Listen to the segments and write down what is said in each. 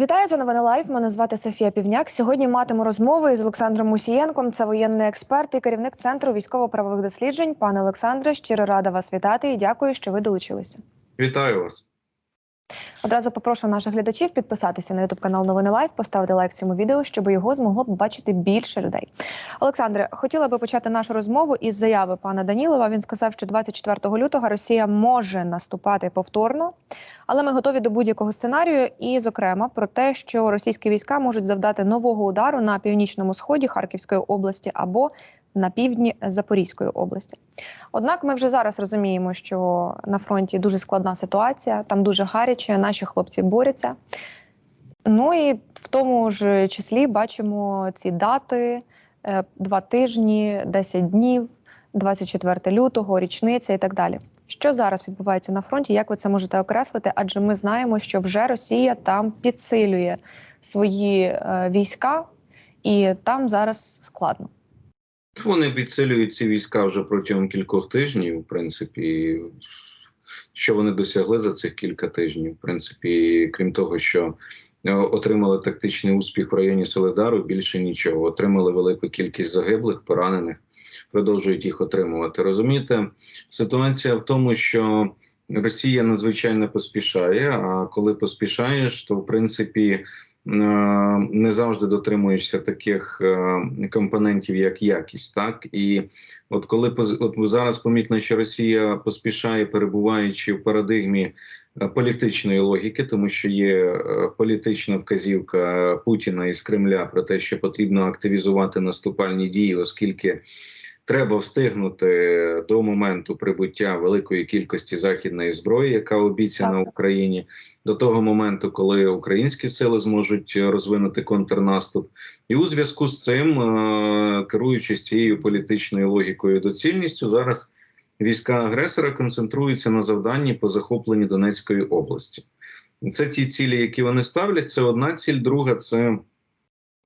Вітаю це новини лайф. Мене звати Софія Півняк. Сьогодні матиму розмови із Олександром Мусієнком. Це воєнний експерт і керівник центру військово-правових досліджень. Пане Олександре, щиро рада вас вітати і дякую, що ви долучилися. Вітаю вас. Одразу попрошу наших глядачів підписатися на ютуб канал Новини Лайф, поставити лайк цьому відео, щоб його змогло бачити більше людей. Олександре, хотіла би почати нашу розмову із заяви пана Данілова. Він сказав, що 24 лютого Росія може наступати повторно, але ми готові до будь-якого сценарію, і, зокрема, про те, що російські війська можуть завдати нового удару на північному сході Харківської області або на півдні Запорізької області. Однак ми вже зараз розуміємо, що на фронті дуже складна ситуація, там дуже гаряче, наші хлопці борються. Ну і в тому ж числі бачимо ці дати: е, два тижні, 10 днів, 24 лютого, річниця і так далі. Що зараз відбувається на фронті? Як ви це можете окреслити? Адже ми знаємо, що вже Росія там підсилює свої е, війська, і там зараз складно. Вони підсилюють ці війська вже протягом кількох тижнів. В принципі, що вони досягли за цих кілька тижнів. В принципі, крім того, що е, отримали тактичний успіх в районі Солидару, більше нічого. Отримали велику кількість загиблих, поранених, продовжують їх отримувати. Розумієте, ситуація в тому, що Росія надзвичайно поспішає. А коли поспішаєш, то в принципі. Е, не завжди дотримуєшся таких е, компонентів, як якість, так? І от коли от зараз помітно, що Росія поспішає, перебуваючи в парадигмі е, політичної логіки, тому що є політична вказівка Путіна із Кремля про те, що потрібно активізувати наступальні дії, оскільки Треба встигнути до моменту прибуття великої кількості західної зброї, яка обіцяна Україні, до того моменту, коли українські сили зможуть розвинути контрнаступ, і у зв'язку з цим, е, керуючись цією політичною логікою, і доцільністю, зараз війська агресора концентруються на завданні по захопленню Донецької області. Це ті цілі, які вони ставлять. Це одна ціль, друга це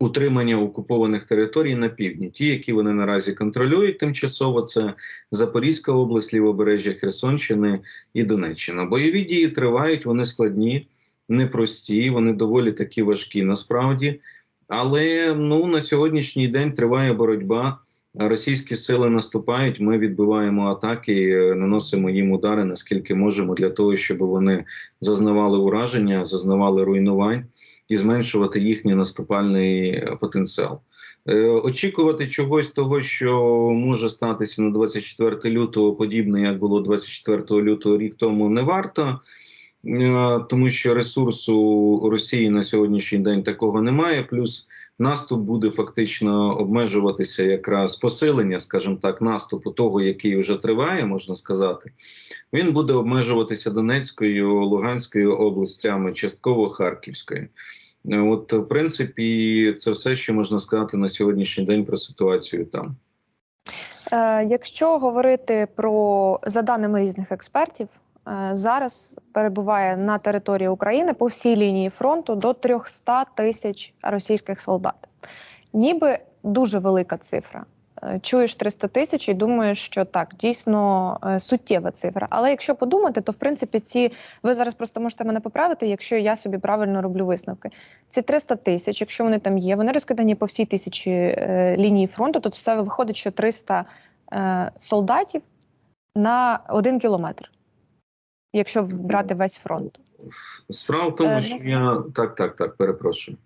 утримання окупованих територій на півдні, ті, які вони наразі контролюють тимчасово, це Запорізька область, лівобережжя Херсонщини і Донеччина. Бойові дії тривають, вони складні, непрості, вони доволі такі важкі насправді. Але ну на сьогоднішній день триває боротьба. Російські сили наступають. Ми відбиваємо атаки, наносимо їм удари наскільки можемо для того, щоб вони зазнавали ураження, зазнавали руйнувань і зменшувати їхній наступальний потенціал. Е, очікувати чогось того, що може статися на 24 лютого, подібне як було 24 лютого рік тому, не варто. Е, тому що ресурсу Росії на сьогоднішній день такого немає. Плюс наступ буде фактично обмежуватися якраз посилення, скажімо так, наступу того, який вже триває, можна сказати. Він буде обмежуватися Донецькою, Луганською областями, частково Харківською. От, в принципі, це все, що можна сказати на сьогоднішній день про ситуацію там. Е, Якщо говорити про за даними різних експертів, зараз перебуває на території України по всій лінії фронту до 300 тисяч російських солдат, ніби дуже велика цифра. Е, чуєш 300 тисяч і думаєш, що так дійсно е, суттєва цифра. Але якщо подумати, то в принципі ці ви зараз просто можете мене поправити, якщо я собі правильно роблю висновки. Ці 300 тисяч, якщо вони там є, вони розкидані по всій тисячі е, лінії фронту. Тут все виходить, що 300 е, солдатів на один кілометр, якщо брати весь фронт. Справа в тому, що я так, так, так, перепрошую.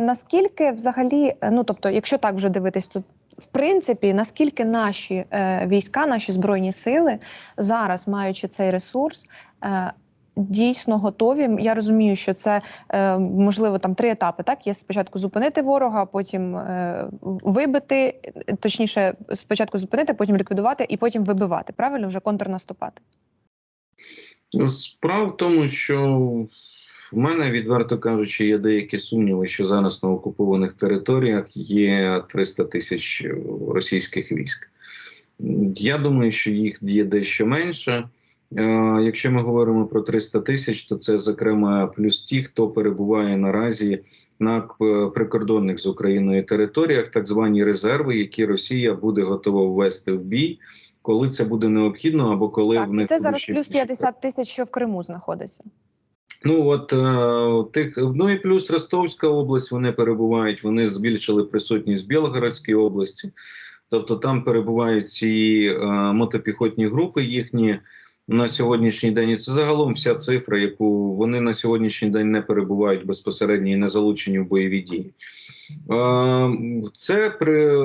Наскільки взагалі, ну тобто, якщо так вже дивитись, то в принципі, наскільки наші е, війська, наші збройні сили зараз, маючи цей ресурс, е, дійсно готові. Я розумію, що це е, можливо там три етапи. Так є спочатку зупинити ворога, потім е, вибити, точніше, спочатку зупинити, потім ліквідувати і потім вибивати. Правильно вже контрнаступати. Справа в тому, що в мене, відверто кажучи, є деякі сумніви, що зараз на окупованих територіях є 300 тисяч російських військ. Я думаю, що їх є дещо менше. Е, якщо ми говоримо про 300 тисяч, то це зокрема плюс ті, хто перебуває наразі на прикордонних з Україною територіях, так звані резерви, які Росія буде готова ввести в бій, коли це буде необхідно, або коли так, в них це зараз плюс 50 тисяч, що в Криму знаходиться. Ну от е, тих, ну і плюс Ростовська область вони перебувають. Вони збільшили присутність в Білгородській області, тобто там перебувають ці е, мотопіхотні групи їхні на сьогоднішній день. І це загалом вся цифра, яку вони на сьогоднішній день не перебувають безпосередньо і не залучені в бойові дії. Е, Це при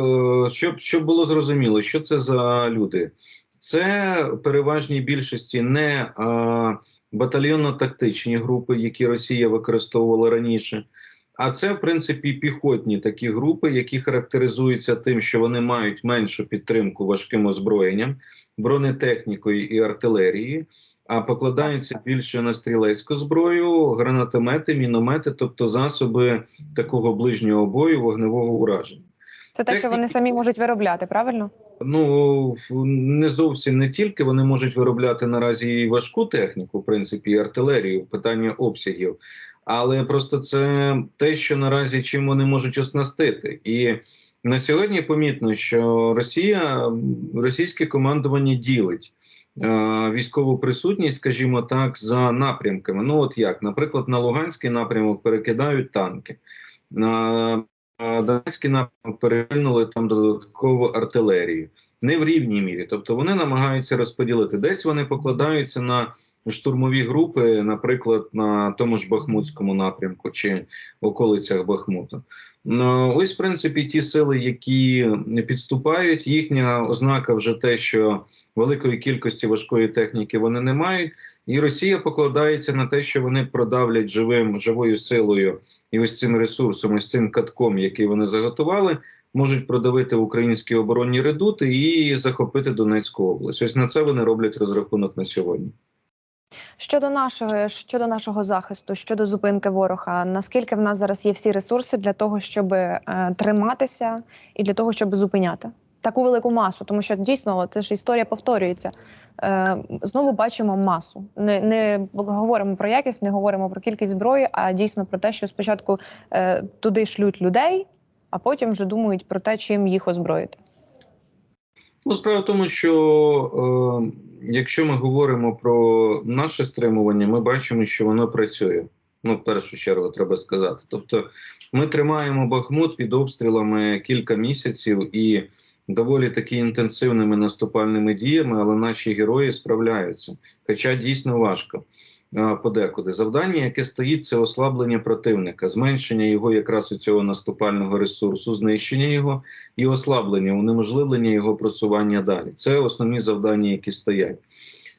щоб, щоб було зрозуміло, що це за люди. Це переважній більшості не е, батальйонно-тактичні групи, які Росія використовувала раніше. А це, в принципі, піхотні такі групи, які характеризуються тим, що вони мають меншу підтримку важким озброєнням, бронетехнікою і артилерією, а покладаються більше на стрілецьку зброю, гранатомети, міномети, тобто засоби такого ближнього бою, вогневого ураження. Це те, що вони самі можуть виробляти, правильно? Ну не зовсім не тільки вони можуть виробляти наразі і важку техніку, в принципі, і артилерію, питання обсягів, але просто це те, що наразі чим вони можуть оснастити. І на сьогодні помітно, що Росія, російське командування ділить військову присутність, скажімо так, за напрямками. Ну от як, наприклад, на Луганський напрямок перекидають танки. На Донецький напрямок перекинули там додаткову артилерію. Не в рівній мірі. Тобто вони намагаються розподілити. Десь вони покладаються на штурмові групи, наприклад, на тому ж Бахмутському напрямку чи в околицях Бахмута. Ну, ось, в принципі, ті сили, які підступають, їхня ознака вже те, що великої кількості важкої техніки вони не мають, і Росія покладається на те, що вони продавлять живим живою силою і ось цим ресурсом, ось цим катком, який вони заготували, можуть продавити українські оборонні редути і захопити Донецьку область. Ось на це вони роблять розрахунок на сьогодні. Щодо нашого щодо нашого захисту, щодо зупинки ворога, наскільки в нас зараз є всі ресурси для того, щоб е, триматися і для того, щоб зупиняти таку велику масу, тому що дійсно це ж історія повторюється. Е, знову бачимо масу. Не, не говоримо про якість, не говоримо про кількість зброї, а дійсно про те, що спочатку е, туди шлють людей, а потім вже думають про те, чим їх озброїти. Ну, справа в тому, що е, якщо ми говоримо про наше стримування, ми бачимо, що воно працює. Ну, в першу чергу, треба сказати. Тобто, ми тримаємо Бахмут під обстрілами кілька місяців і доволі таки інтенсивними наступальними діями, але наші герої справляються. Хоча дійсно важко подекуди. Завдання, яке стоїть, це ослаблення противника, зменшення його якраз у цього наступального ресурсу, знищення його і ослаблення, унеможливлення його просування далі. Це основні завдання, які стоять.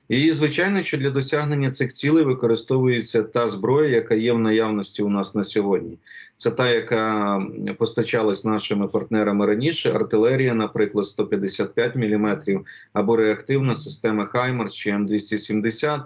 І звичайно, що для досягнення цих цілей використовується та зброя, яка є в наявності у нас на сьогодні. Це та, яка постачалась нашими партнерами раніше. Артилерія, наприклад, 155 мм, або реактивна система Хаймарс чи М270,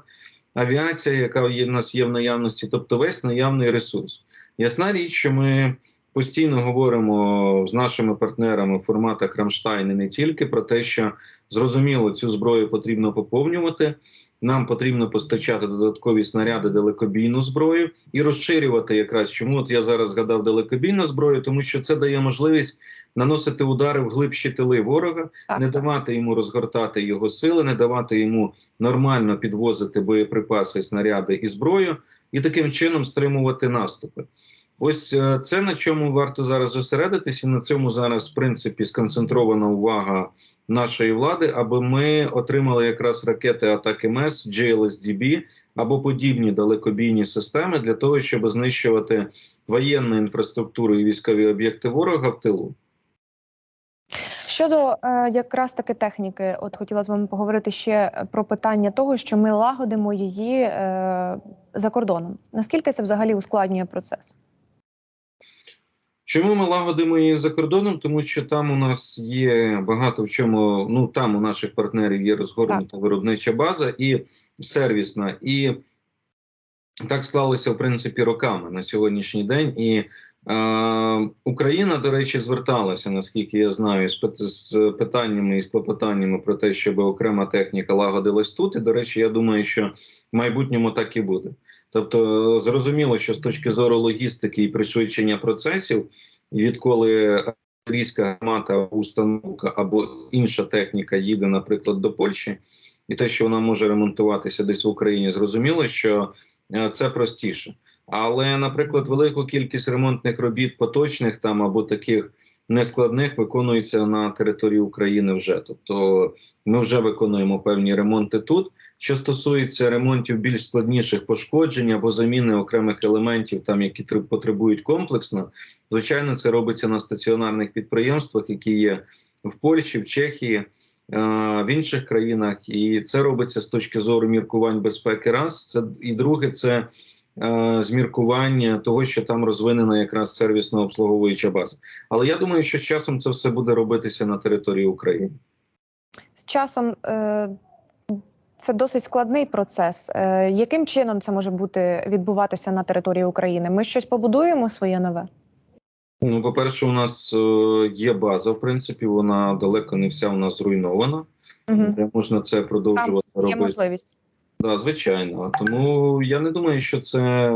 авіація, яка є в нас є в наявності, тобто весь наявний ресурс. Ясна річ, що ми постійно говоримо з нашими партнерами в форматах Рамштайн і не тільки про те, що зрозуміло цю зброю потрібно поповнювати. Нам потрібно постачати додаткові снаряди, далекобійну зброю і розширювати якраз чому от я зараз згадав далекобійну зброю, тому що це дає можливість наносити удари в глибші тили ворога, Так, не давати йому розгортати його сили, не давати йому нормально підвозити боєприпаси, снаряди і зброю, і таким чином стримувати наступи. Ось е, це на чому варто зараз зосередитися. На цьому зараз, в принципі, сконцентрована увага нашої влади, аби ми отримали якраз ракети атаки МЕС, GLSDB або подібні далекобійні системи для того, щоб знищувати воєнну інфраструктуру і військові об'єкти ворога в тилу. Щодо е, якраз таки техніки, от хотіла з вами поговорити ще про питання того, що ми лагодимо її е, за кордоном. Наскільки це взагалі ускладнює процес? Чому ми лагодимо її за кордоном? Тому що там у нас є багато в чому. Ну там у наших партнерів є розгорнута виробнича база і сервісна, і так склалося в принципі роками на сьогоднішній день. І е, Україна, до речі, зверталася, наскільки я знаю, з, пит- питаннями і з клопотаннями про те, щоб окрема техніка лагодилась тут. І до речі, я думаю, що в майбутньому так і буде. Тобто, зрозуміло, що з точки зору логістики і пришвидшення процесів, відколи артилерійська гармата, установка або інша техніка їде, наприклад, до Польщі, і те, що вона може ремонтуватися десь в Україні, зрозуміло, що е, це простіше. Але, наприклад, велику кількість ремонтних робіт поточних там або таких нескладних виконується на території України вже. Тобто ми вже виконуємо певні ремонти тут. Що стосується ремонтів більш складніших пошкоджень або заміни окремих елементів, там які треб- потребують комплексно, звичайно, це робиться на стаціонарних підприємствах, які є в Польщі, в Чехії. е, В інших країнах, і це робиться з точки зору міркувань безпеки. Раз це і друге, це з міркування того, що там розвинена якраз сервісно обслуговуюча база. Але я думаю, що з часом це все буде робитися на території України. З часом е, це досить складний процес. Е, яким чином це може бути відбуватися на території України? Ми щось побудуємо своє нове? Ну, по-перше, у нас е, є база, в принципі, вона далеко не вся у нас зруйнована. Угу. Можна це продовжувати Є робити. можливість. Да, звичайно. Тому я не думаю, що це,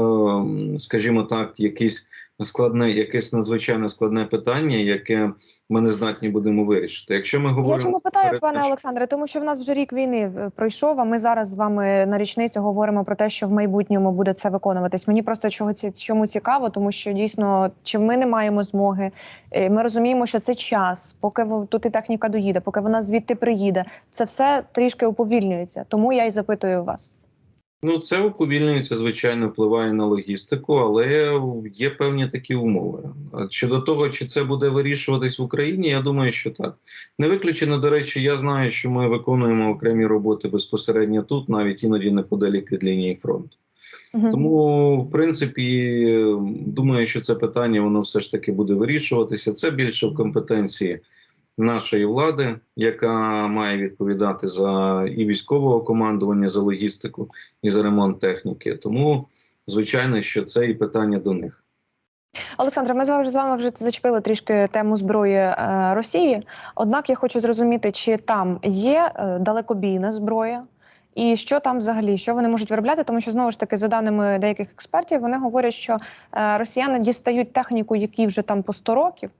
скажімо так, якийсь складне, якесь надзвичайно складне питання, яке ми не здатні будемо вирішити. Якщо ми говоримо Я чому питаю, перед пане Олександре? Тому що в нас вже рік війни е, пройшов. А ми зараз з вами на річницю говоримо про те, що в майбутньому буде це виконуватись. Мені просто чого ці чому цікаво, тому що дійсно чи ми не маємо змоги. е, Ми розуміємо, що це час, поки тут і техніка доїде, поки вона звідти приїде. Це все трішки уповільнюється. Тому я й запитую вас. Ну, це уповільнюється, звичайно, впливає на логістику, але є певні такі умови. Щодо того, чи це буде вирішуватись в Україні, я думаю, що так. Не виключено, до речі, я знаю, що ми виконуємо окремі роботи безпосередньо тут, навіть іноді неподалік від лінії фронту. Мгм. Тому, в принципі, думаю, що це питання воно все ж таки буде вирішуватися. Це більше в компетенції нашої влади, яка має відповідати за і військового командування, за логістику, і за ремонт техніки. Тому, звичайно, що це і питання до них. Олександре, ми з вами з вами вже зачепили трішки тему зброї е, Росії. Однак я хочу зрозуміти, чи там є е, далекобійна зброя, і що там взагалі, що вони можуть виробляти, тому що знову ж таки, за даними деяких експертів, вони говорять, що е, росіяни дістають техніку, які вже там по 100 років.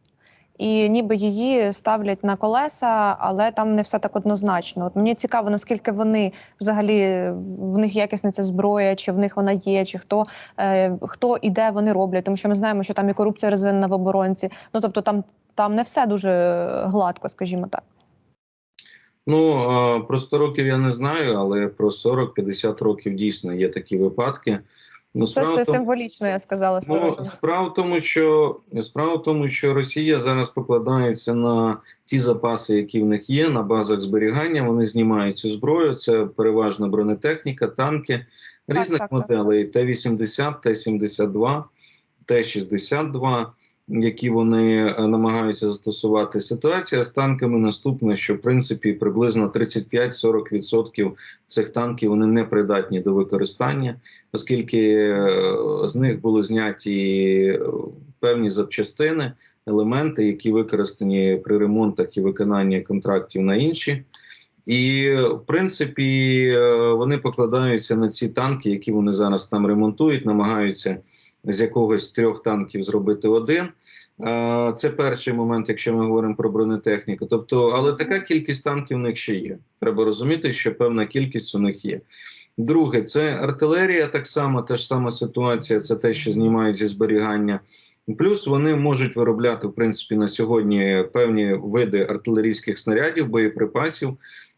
І ніби її ставлять на колеса, але там не все так однозначно. От мені цікаво, наскільки вони взагалі в них якісна ця зброя, чи в них вона є, чи хто е, хто і де вони роблять, тому що ми знаємо, що там і корупція розвинена в оборонці. Ну тобто, там там не все дуже гладко, скажімо так. Ну про 100 років я не знаю, але про 40-50 років дійсно є такі випадки. Ну, Це справа все символічно, я сказала. Ну, справа в тому, що справа в тому, що Росія зараз покладається на ті запаси, які в них є, на базах зберігання. Вони знімають цю зброю. Це переважно бронетехніка, танки різних так, так. моделей: Т-80, Т-72, Т-62, які вони е, намагаються застосувати. Ситуація з танками наступна, що в принципі приблизно 35-40% цих танків вони не придатні до використання оскільки е, з них були зняті е, певні запчастини, елементи, які використані при ремонтах і виконанні контрактів на інші. І в принципі вони покладаються на ці танки, які вони зараз там ремонтують, намагаються з якогось трьох танків зробити один. Це перший момент, якщо ми говоримо про бронетехніку. Тобто, але така кількість танків у них ще є. Треба розуміти, що певна кількість у них є. Друге, це артилерія, так само та ж сама ситуація, це те, що знімають зі зберігання. Плюс вони можуть виробляти, в принципі, на сьогодні певні види артилерійських снарядів, боєприпасів.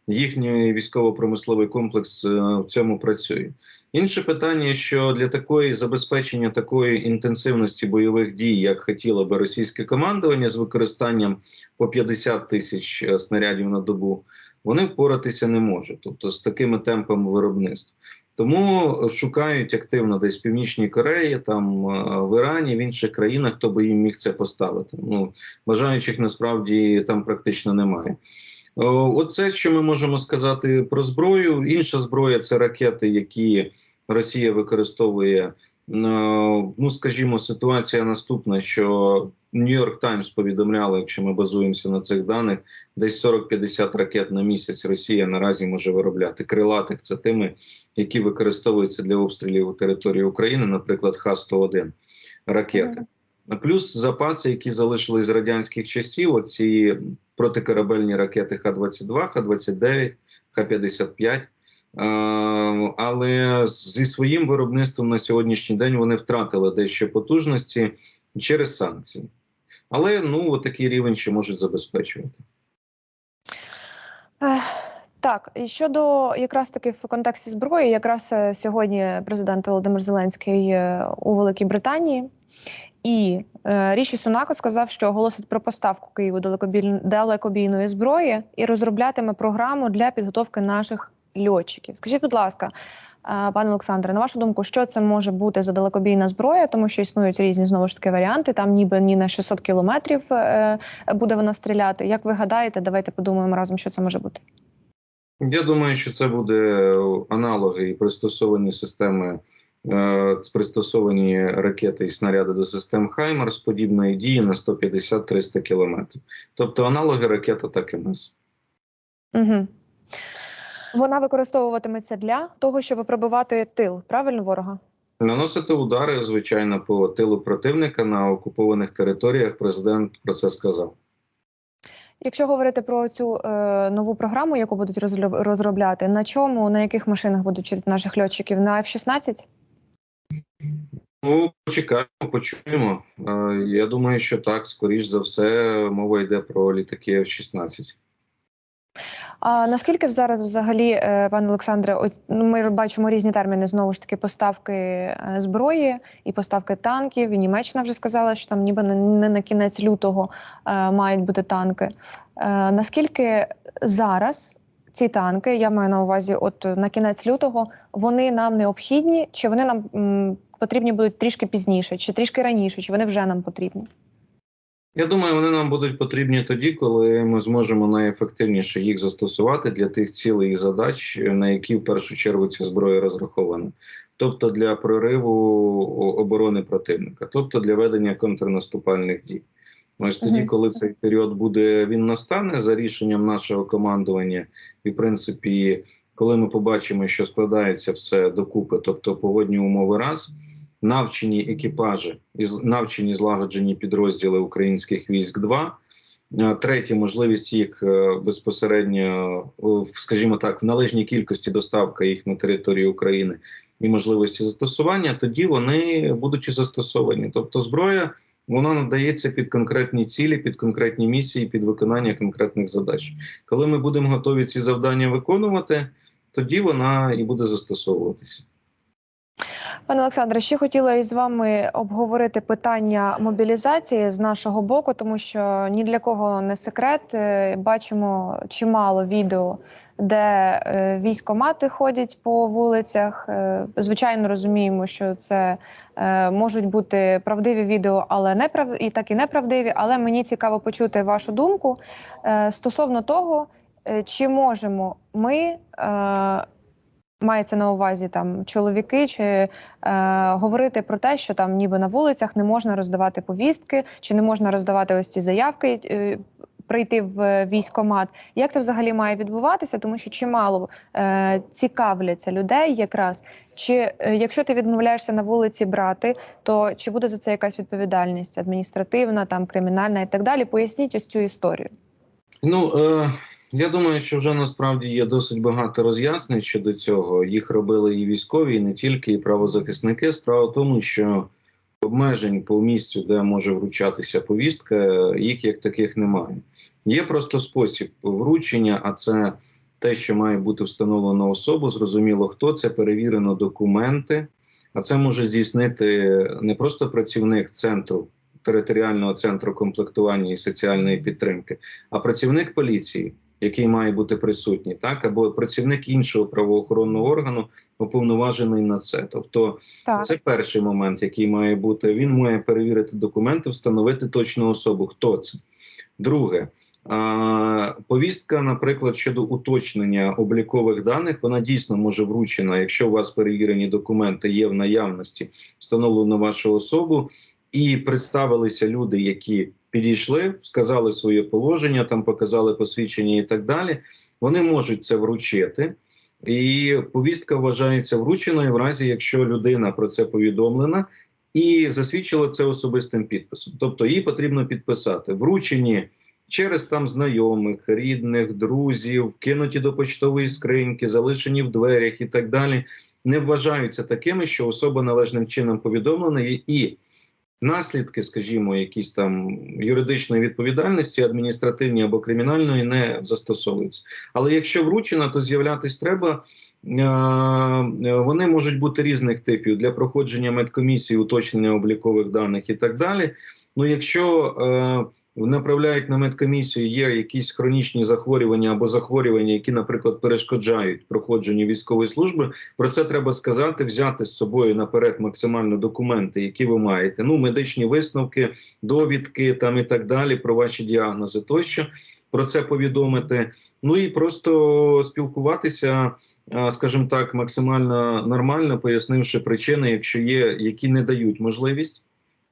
Їхній військово-промисловий комплекс е, в цьому працює. Інше питання, що для такої забезпечення такої інтенсивності бойових дій, як хотіло би російське командування, з використанням по 50 тисяч е, снарядів на добу, вони впоратися не можуть, тобто з такими темпами виробництва. Тому шукають активно десь в Північній Кореї, там е, в Ірані, в інших країнах, хто би їм міг це поставити. Ну бажаючих насправді там практично немає. О, Оце що ми можемо сказати про зброю. Інша зброя це ракети, які Росія використовує. Е, Ну, скажімо, ситуація наступна, що Нью-Йорк Таймс повідомляли, якщо ми базуємося на цих даних, десь 40-50 ракет на місяць Росія наразі може виробляти крилатих. Це тими, які використовуються для обстрілів у території України, наприклад, Х-101 ракети. Плюс запаси, які залишились з радянських часів, оці протикорабельні ракети Х-22, Х-29, Х-55. але зі своїм виробництвом на сьогоднішній день вони втратили дещо потужності через санкції. Але ну такий рівень ще можуть забезпечувати. Так, і щодо якраз таки в контексті зброї, якраз е, сьогодні президент Володимир Зеленський е, у Великій Британії, і е, Ріші Сунако сказав, що оголосить про поставку Києву далекобійної зброї і розроблятиме програму для підготовки наших льотчиків. Скажіть, будь ласка, е, пане Олександре, на вашу думку, що це може бути за далекобійна зброя, тому що існують різні знову ж таки варіанти. Там ніби ні на 600 кілометрів е, буде вона стріляти. Як ви гадаєте, давайте подумаємо разом, що це може бути. Я думаю, що це буде аналоги і пристосовані системи, пристосовані ракети і снаряди до систем Хаймар з подібної дії на 150-300 кілометрів. Тобто аналоги ракета ТАКМС. Угу. Вона використовуватиметься для того, щоб пробивати тил, правильно ворога? Наносити удари, звичайно, по тилу противника на окупованих територіях. Президент про це сказав. Якщо говорити про цю е, нову програму, яку будуть розробляти, на чому, на яких машинах будуть вчити наших льотчиків? На F-16? Ну, почекаємо, почуємо. Е, Я думаю, що так, скоріш за все, мова йде про літаки F-16. А наскільки зараз взагалі, е, пане Олександре, ну, ми бачимо різні терміни знову ж таки поставки е, зброї і поставки танків. І Німеччина вже сказала, що там ніби не, на кінець лютого мають бути танки. Наскільки зараз ці танки, я маю на увазі, от на кінець лютого, вони нам необхідні, чи вони нам потрібні будуть трішки пізніше, чи трішки раніше, чи вони вже нам потрібні? Я думаю, вони нам будуть потрібні тоді, коли ми зможемо найефективніше їх застосувати для тих цілей і задач, на які в першу чергу ця зброя розрахована. Тобто для прориву оборони противника, тобто для ведення контрнаступальних дій. Ось тоді, коли цей період буде, він настане за рішенням нашого командування, і в принципі, коли ми побачимо, що складається все докупи, тобто погодні умови раз, навчені екіпажі і навчені злагоджені підрозділи українських військ. 2 Е, Третє, можливість їх е, безпосередньо, скажімо так, в належній кількості доставка їх на територію України і можливості застосування, тоді вони будуть і застосовані. Тобто, зброя вона надається під конкретні цілі, під конкретні місії, під виконання конкретних задач. Коли ми будемо готові ці завдання виконувати, тоді вона і буде застосовуватися. Пане Олександре, ще хотіла із вами обговорити питання мобілізації з нашого боку, тому що ні для кого не секрет. е, Бачимо чимало відео, де е, військомати ходять по вулицях. Е, Звичайно, розуміємо, що це можуть бути правдиві відео, але не прав... і так і неправдиві. Але мені цікаво почути вашу думку стосовно того, чи можемо ми. Е, Мається на увазі там чоловіки, чи е, говорити про те, що там ніби на вулицях не можна роздавати повістки, чи не можна роздавати ось ці заявки, е, прийти в військомат. Як це взагалі має відбуватися? Тому що чимало е, цікавляться людей, якраз чи е, якщо ти відмовляєшся на вулиці брати, то чи буде за це якась відповідальність адміністративна, там кримінальна і так далі? Поясніть ось цю історію. Ну е, я думаю, що вже насправді є досить багато роз'яснень щодо цього. Їх робили і військові, і не тільки, і правозахисники. Справа в тому, що обмежень по місцю, де може вручатися повістка, їх як таких немає. Є просто спосіб вручення, а це те, що має бути встановлено особу. Зрозуміло, хто це перевірено документи. А це може здійснити не просто працівник центру територіального центру комплектування і соціальної підтримки, а працівник поліції, який має бути присутній, так або працівник іншого правоохоронного органу, уповноважений на це. Тобто, Так, це перший момент, який має бути. Він має перевірити документи, встановити точну особу. Хто це? Друге, а, повістка, наприклад, щодо уточнення облікових даних, вона дійсно може вручена, якщо у вас перевірені документи є в наявності, встановлено вашу особу, і представилися люди, які підійшли, сказали своє положення, там показали посвідчення і так далі. Вони можуть це вручити. І повістка вважається врученою в разі, якщо людина про це повідомлена і засвідчила це особистим підписом. Тобто їй потрібно підписати вручені через там знайомих, рідних, друзів, кинуті до почтової скриньки, залишені в дверях і так далі, не вважаються такими, що особа належним чином повідомлена і. Наслідки, скажімо, якісь там юридичної відповідальності, адміністративні або кримінальної, не застосовуються. Але якщо вручена, то з'являтись треба. Е, Вони можуть бути різних типів для проходження медкомісії, уточнення облікових даних і так далі. Ну, якщо е, направляють на медкомісію, є якісь хронічні захворювання або захворювання, які, наприклад, перешкоджають проходженню військової служби, про це треба сказати, взяти з собою наперед максимально документи, які ви маєте. Ну, медичні висновки, довідки там і так далі, про ваші діагнози тощо. Про це повідомити. Ну і просто спілкуватися, скажімо так, максимально нормально, пояснивши причини, якщо є, які не дають можливість.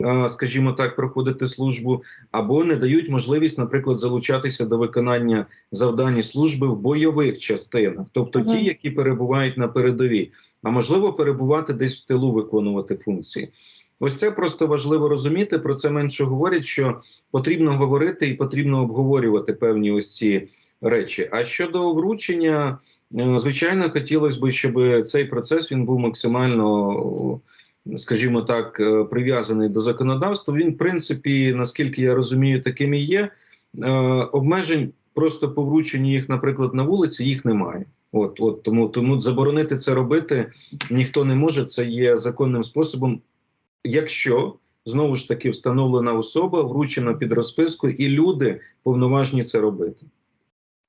А, Скажімо так, проходити службу, або не дають можливість, наприклад, залучатися до виконання завдань служби в бойових частинах, тобто ті, які перебувають на передовій, а можливо перебувати десь в тилу, виконувати функції. Ось це просто важливо розуміти. Про це менше говорять, що потрібно говорити і потрібно обговорювати певні ось ці речі. А щодо вручення, е, звичайно, хотілося б, щоб цей процес він був максимально, скажімо так, е, прив'язаний до законодавства. Він, в принципі, наскільки я розумію, таким і є. Е, Обмежень просто по врученні їх, наприклад, на вулиці їх немає. От, от тому, тому заборонити це робити ніхто не може. Це є законним способом якщо знову ж таки встановлена особа вручена під розписку, і люди повноважні це робити.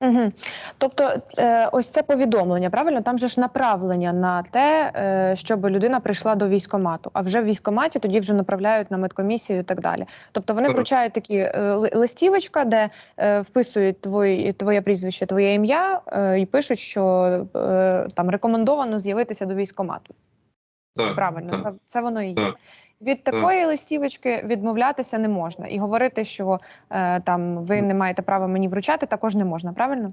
Угу. Тобто, е, ось це повідомлення, правильно? Там же ж направлення на те, е, щоб людина прийшла до військомату. А вже в військоматі тоді вже направляють на медкомісію і так далі. Тобто вони вручають такі е, листівочка, де е, вписують твої, твоє прізвище, твоє ім'я е, і пишуть, що е, там рекомендовано з'явитися до військомату. Так, Правильно, так. це, це воно і є. Так. Від такої листівочки відмовлятися не можна, і говорити, що е, там ви не маєте права мені вручати, також не можна. Правильно?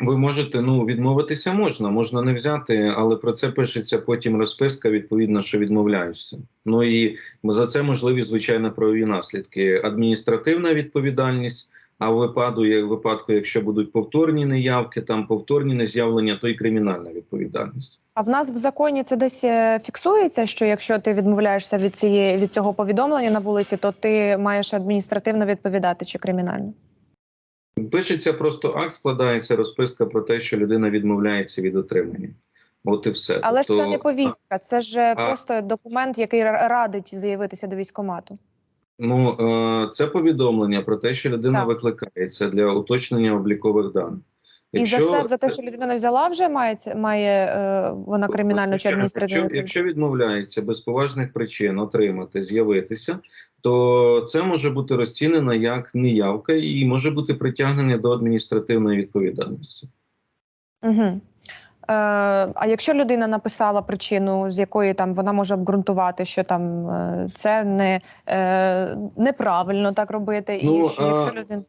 Ви можете ну відмовитися можна, можна не взяти, але про це пишеться потім розписка. Відповідно, що відмовляєшся. Ну і за це можливі звичайно правові наслідки. Адміністративна відповідальність. А в випадку, в випадку, якщо будуть повторні неявки, там повторні нез'явлення, то і кримінальна відповідальність. А в нас в законі це десь е, фіксується, що якщо ти відмовляєшся від цієї від цього повідомлення на вулиці, то ти маєш адміністративно відповідати чи кримінально. Пишеться просто акт, складається розписка про те, що людина відмовляється від отримання. От і все. Але ж Тобто, це не повістка, це ж е, а- просто документ, який радить заявитися до військомату. Ну е, це повідомлення про те, що людина Так. викликається для уточнення облікових даних. І за це за те, що людина не взяла, вже має має е, вона кримінальну чи адміністративну. Якщо, якщо відмовляється без поважних причин отримати, з'явитися, то це може бути розцінено як неявка і може бути притягнення до адміністративної відповідальності. Угу. Е, а якщо людина написала причину, з якої там вона може обґрунтувати, що там е, це не е, неправильно так робити, Ну, і що якщо людина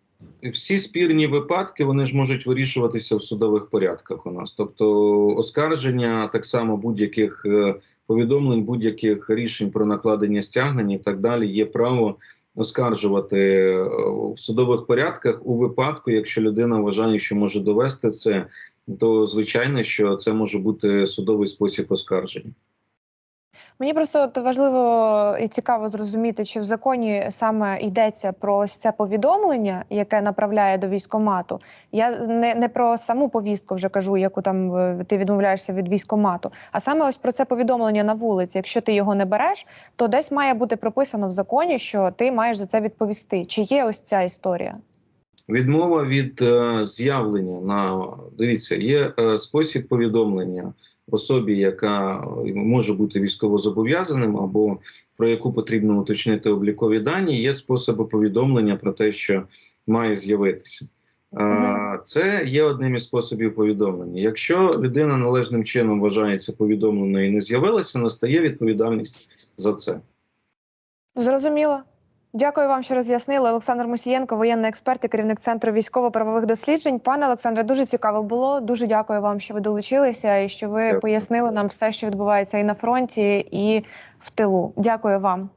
Всі спірні випадки вони ж можуть вирішуватися в судових порядках у нас. Тобто оскарження так само будь-яких е, повідомлень, будь-яких рішень про накладення стягнень і так далі є право оскаржувати е, в судових порядках у випадку, якщо людина вважає, що може довести це, то звичайно, що це може бути судовий спосіб оскарження. Мені просто от важливо і цікаво зрозуміти, чи в законі саме йдеться про ось це повідомлення, яке направляє до військомату. Я не, не про саму повістку вже кажу, яку там е, ти відмовляєшся від військомату, а саме ось про це повідомлення на вулиці. Якщо ти його не береш, то десь має бути прописано в законі, що ти маєш за це відповісти. Чи є ось ця історія? Відмова від е, з'явлення на дивіться, є е, спосіб повідомлення особі, яка е, може бути військовозобов'язаним, або про яку потрібно уточнити облікові дані. Є способи повідомлення про те, що має з'явитися. Це є одним із способів повідомлення. Якщо людина належним чином вважається повідомленою і не з'явилася, настає відповідальність за це. Зрозуміло. Дякую вам, що роз'яснили. Олександр Мусієнко, воєнний експерт і керівник центру військово-правових досліджень. Пане Олександре, дуже цікаво було. Дуже дякую вам, що ви долучилися і що ви Дякую. пояснили нам все, що відбувається і на фронті, і в тилу. Дякую вам.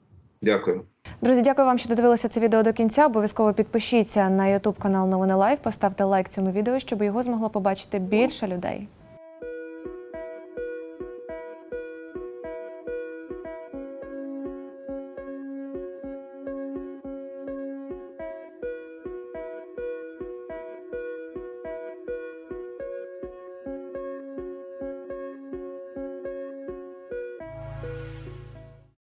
Дякую. Друзі, дякую вам, що додивилися це відео до кінця. Обов'язково підпишіться на YouTube канал Новини Лайв, поставте лайк цьому відео, щоб його змогло побачити більше людей.